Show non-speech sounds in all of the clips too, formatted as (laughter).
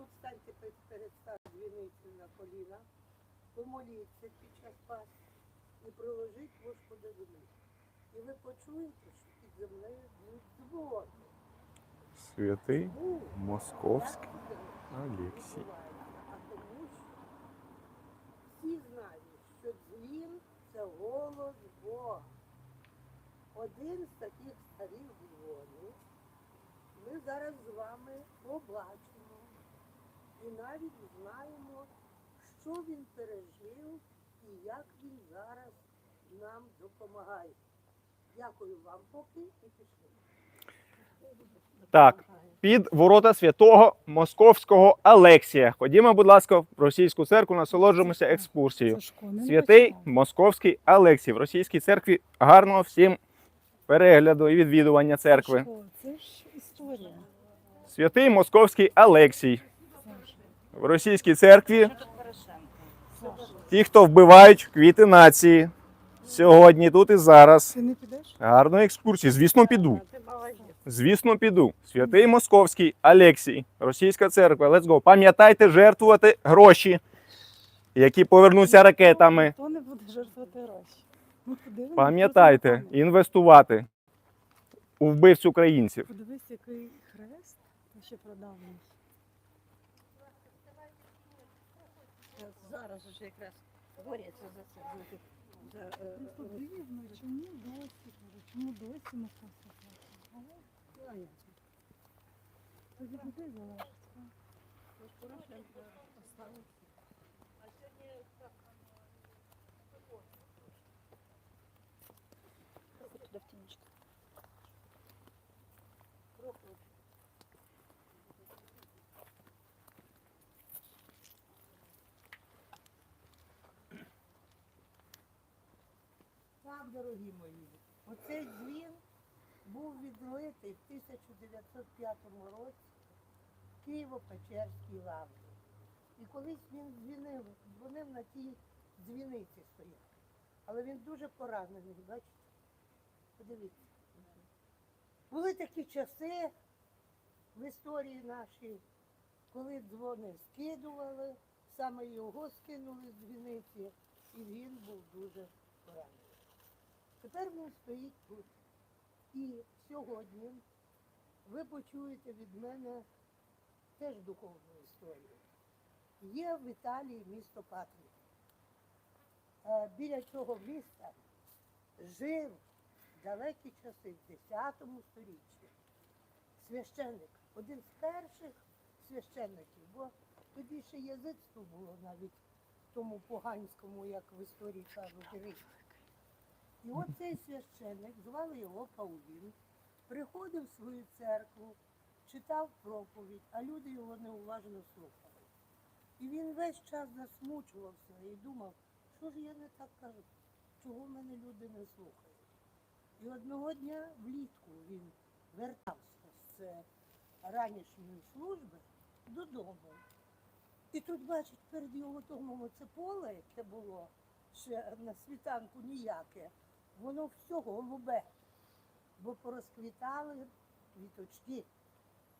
тут станьте перед, дзвіницею на коліна, помоліться під час Пасхи і приложіть вушку до землі. І ви почуєте, що під землею б'ють дзвони. Святий Московський відбувається? А тому що всі знають, що дзвін це голос Бога. Один з таких старих дзвонів ми зараз з вами побачимо і навіть знаємо, що він пережив і як він зараз нам допомагає. Дякую вам поки і пішли. Так, під ворота святого Московського Алексія. Ходімо, будь ласка, в російську церкву, насолоджуємося екскурсією. Святий Московський Алексій. В російській церкві гарного всім перегляду і відвідування церкви. Це ж історія. Святий Московський Алексій. В російській церкві ті, хто вбивають квіти нації. Сьогодні, тут і зараз. Ти не підеш? Гарної екскурсії. Звісно, піду. Звісно, піду. Святий Московський Алексій, Російська церква. Let's go. Пам'ятайте жертвувати гроші, які повернуться ракетами. Хто не буде жертвувати гроші? Ну, Пам'ятайте, що інвестувати у вбивць українців. Подивись, який хрест ще продавний. Зараз вже якраз борються за це. За, е, Ну, подивно, чому досі, кажу, чому досі не просто Але е, це від людей залежить. Порошенко поставив. Туди в тіночку. Дорогі мої, оцей дзвін був відлитий в 1905 році в Києво-Печерській лаврі. І колись він дзвінив, дзвонив на тій дзвіниці стояв. Але він дуже поранений, бачите? Подивіться. Були такі часи в історії нашій, коли дзвони скидували, саме його скинули з дзвіниці, і він був дуже поранений. Тепер він стоїть тут. І сьогодні ви почуєте від мене теж духовну історію. Є в Італії місто Патрія. Е, Біля цього міста жив далекі часи, в 10 сторіччі, священник, один з перших священників, бо тоді ще язицтво було навіть в тому поганському, як в історії кажуть, Римі. І от цей священник, звали його Паулін, приходив в свою церкву, читав проповідь, а люди його неуважно слухали. І він весь час засмучувався і думав, що ж я не так кажу, чого мене люди не слухають. І одного дня влітку він вертався з ранішньої служби додому. І тут, бачить, перед його домом це поле, яке було ще на світанку ніяке, воно все голубе, бо порозквітали квіточки,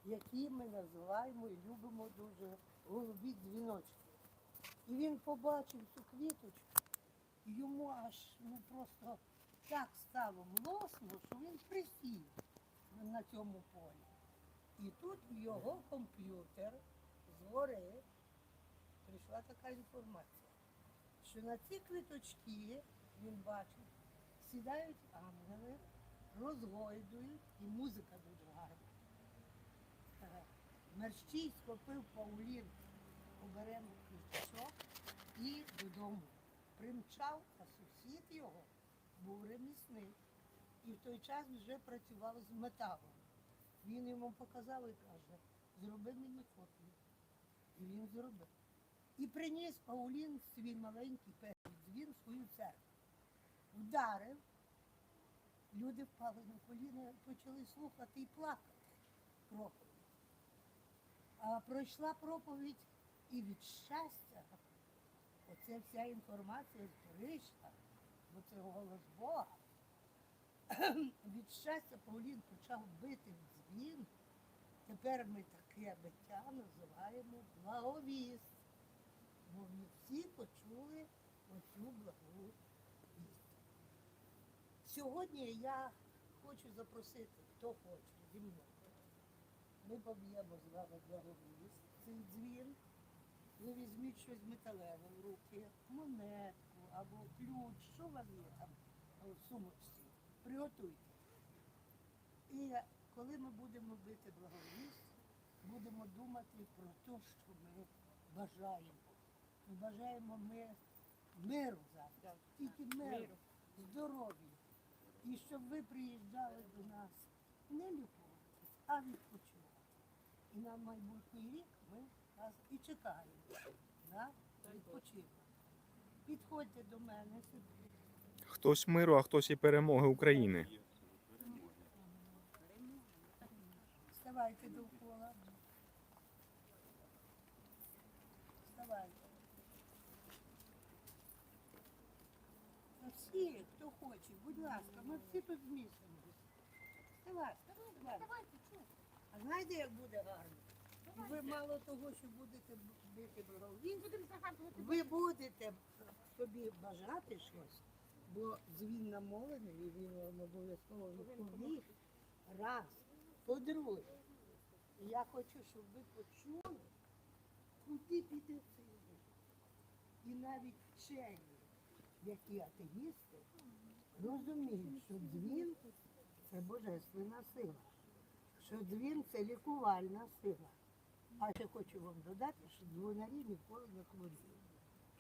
які ми називаємо і любимо дуже голубі дзвіночки. І він побачив цю квіточку, і йому аж ну просто так стало млосно, що він присів на цьому полі. І тут в його комп'ютер згори прийшла така інформація, що на ці квіточки він бачив, сідають ангели, розгойдують, і музика дуже гарна. Е, Мерщій схопив Паулін оберену квіточок і додому. Примчав, а сусід його був ремісник. І в той час вже працював з металом. Він йому показав і каже, зроби мені копію. І він зробив. І приніс Паулін свій маленький перший дзвін свою церкву. Вдарив, люди впали на коліна, почали слухати і плакати проповідь. А пройшла проповідь і від щастя, оце вся інформація Парижа, бо це голос Бога. (clears throat) Від щастя Паулін почав бити в дзвін. Тепер ми таке биття називаємо благовіст. Бо ми всі почули оцю благу. Сьогодні я хочу запросити, хто хоче зі мною. Ми поб'ємо з вами благовіст, цей дзвін. Ви візьміть щось металеве в руки, монетку або ключ, що у вас є там в сумочці. Приготуйте. І коли ми будемо бити благовість, будемо думати про те, що ми бажаємо. Ми бажаємо ми миру завтра, тільки миру, здоров'я. І щоб ви приїжджали до нас не лікуватись, а відпочивати. І на майбутній рік ми вас і чекаємо на відпочинок. Підходьте до мене сюди. Хтось миру, а хтось і перемоги України. Вставайте довкола. Вставайте. Всі, ласка, ми всі тут змістимося. Вставай, вставай, вставай. А знаєте, як буде гарно? Ви мало того, що будете бити благовіст, ви будете собі бажати щось, бо дзвін намолений, і він вам обов'язково відповість. Раз. По-друге, я хочу, щоб ви почули, куди піде цей. І навіть вчені, які атеїсти, розуміють, що дзвін це божественна сила, що дзвін це лікувальна сила. А ще хочу вам додати, що дзвонарі ніколи не хворіють,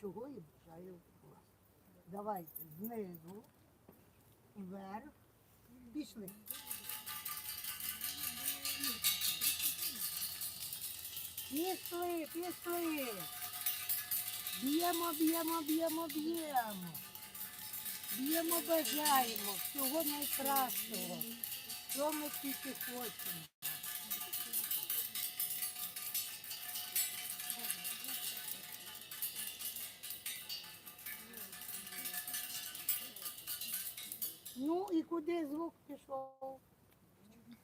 чого і бажаю вас. Давайте знизу, вверх, пішли. Пішли, пішли. Б'ємо, б'ємо, б'ємо, б'ємо. Б'ємо, бажаємо всього найкращого. Що ми тільки хочемо. Ну і куди звук пішов?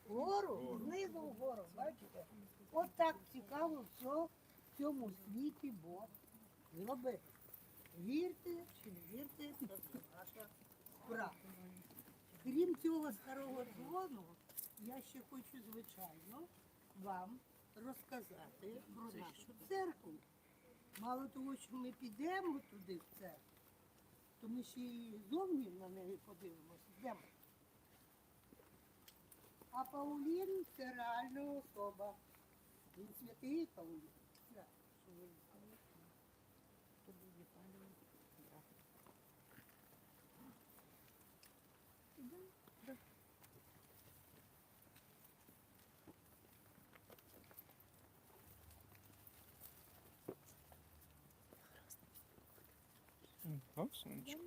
Вгору, знизу вгору, бачите? От так цікаво все в цьому світі Бог зробив. Вірте чи не вірте, це наша справа. Крім цього старого дзвону, я ще хочу, звичайно, вам розказати про нашу церкву. Мало того, що ми підемо туди в церкву, то ми ще і зовні на неї подивимося. Йдемо. А Паулін це реальна особа. Він святий Паулін. Так, що ви знаєте. То буде пані. Так. Ідемо. Да. Так, сонечко.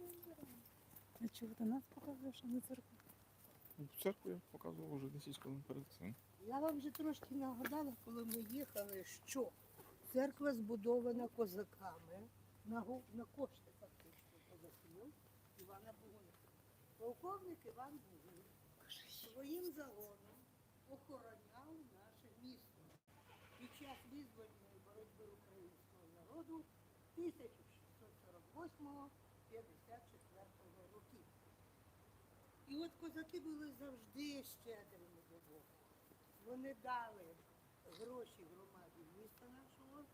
А чого ти нас показуєш, а не церкву? Церкву я показував вже 10 хвилин перед цим. Я вам вже трошки нагадала, коли ми їхали, що церква збудована козаками на, гу- на кошти фактично козаків Івана Богуна. Полковник Іван Богун своїм загоном охороняв наше місто під час визвольної боротьби українського народу 1648-54 років. І от козаки були завжди щедрими до Бога. Вони дали гроші громаді міста нашого,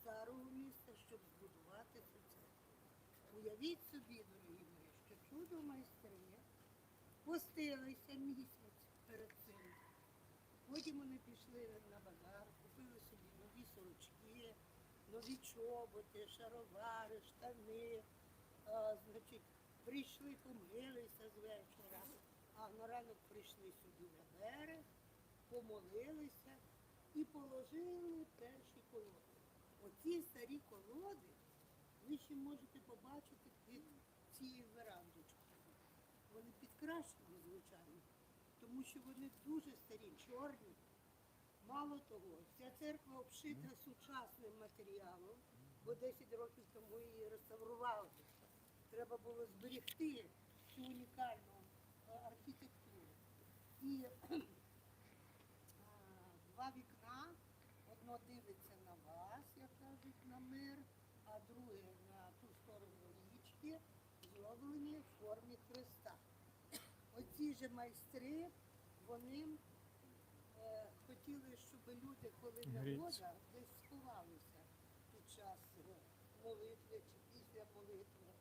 старого міста, щоб збудувати цю церкву. Уявіть собі, дорогі мої, що чудо майстри постилися місяць перед цим. Потім вони пішли на базар, купили собі нові сорочки, нові чоботи, шаровари, штани. А, значить, прийшли, помилися з вечора, а на ранок прийшли сюди на берег, помолилися і положили перші колоди. Оці старі колоди ви ще можете побачити під цією верандочкою. Вони підкрашені, звичайно, тому що вони дуже старі, чорні. Мало того, ця церква обшита сучасним матеріалом, бо 10 років тому її реставрували. Треба було зберегти цю унікальну е, архітектуру. І е, два вікна на вас, як кажуть, на мир, а друге на ту сторону річки, зроблені в формі хреста. Оці же майстри, вони хотіли, щоб люди, коли Гріться. негода, десь сховалися під час е, молитви чи після молитви.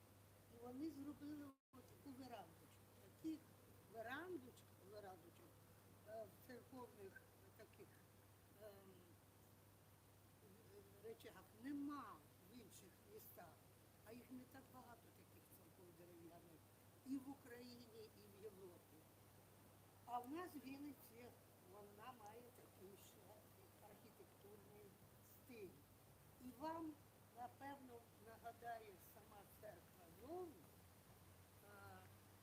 І вони зробили таку верандочку. Таких верандочок, верандочок в церковних таких ем, речах нема в інших містах, а їх не так багато таких церков дерев'яних і в Україні, і в Європі. А в нас в Вінниці вона має такий ще архітектурний стиль. І вам, напевно, нагадає сама церква зовні,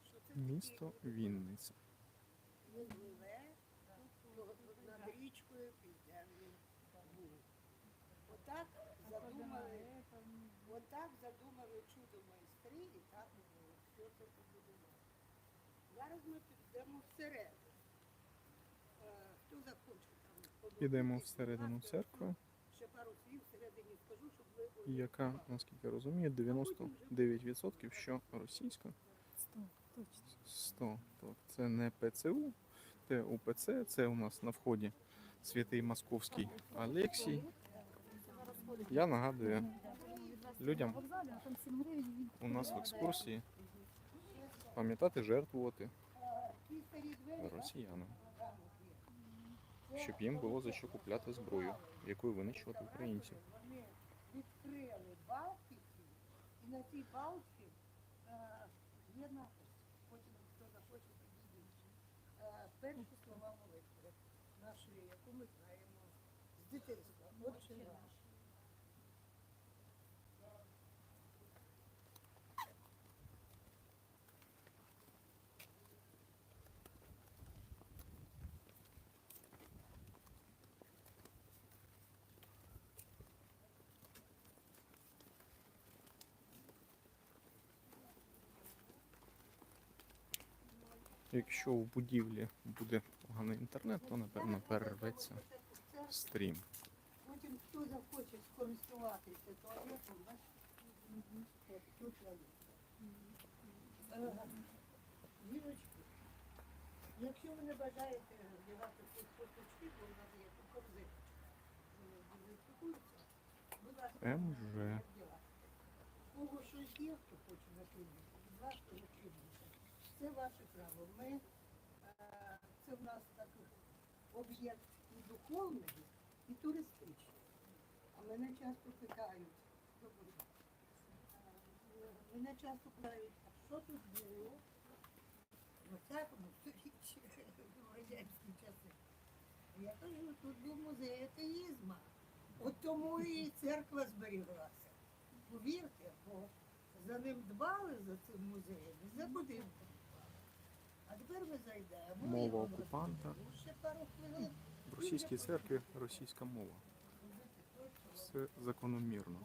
що це Місто такий Вінниця. Невливе, над річкою Південний Буг. Отак задумали, отак задумали чудо майстри і так вони все це побудували. Зараз ми підемо всередину. Е, Хто захоче там подивитися, Підемо всередину ласка, церкви, Ще пару слів всередині скажу, щоб ви були. Яка, наскільки я розумію, 99% що російська. Сто, точно. 100. Так, це не ПЦУ, це УПЦ, це у нас на вході святий Московський Алексій. Я нагадую, людям Там 7 гривень. у нас в екскурсії пам'ятати, жертвувати росіянам, щоб їм було за що купляти зброю, якою винищувати українців. Відкрили балки і на цій балці е, є напис. Потім хто захоче підійдіть. Е, перші слова молитви нашої, яку ми знаємо з дитинства. Отче наш. Якщо у будівлі буде поганий інтернет, то напевно перерветься стрім. Потім хто захоче скористуватися туалетом, бачите. Е, якщо ви не бажаєте вдягати тут курточки, бо нас є тут будь ласка, кого щось є, хто хоче накинути, будь ласка, накинуйте. Це ваше право. Ми, е, це в нас такий об'єкт і духовний, і туристичний. А мене часто питають, день. Е, мене часто питають, а що тут було? В 20-му сторіччі, в радянські часи. Я кажу, тут був музей атеїзму. От тому і церква зберіглася. Повірте, бо за ним дбали за цим музеєм, за будинком. А тепер ми зайдемо. Мова окупанта. Ще пару хвилин. В російській церкві російська мова. Все закономірно.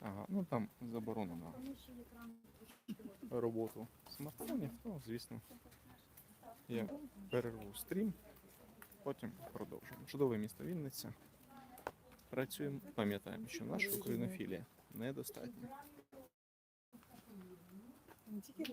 Ага, ну там заборонено роботу смартфонів, то звісно. Я перерву стрім, потім продовжимо. Чудове місто Вінниця. Працюємо, пам'ятаємо, що наша українофілія недостатня. Не тільки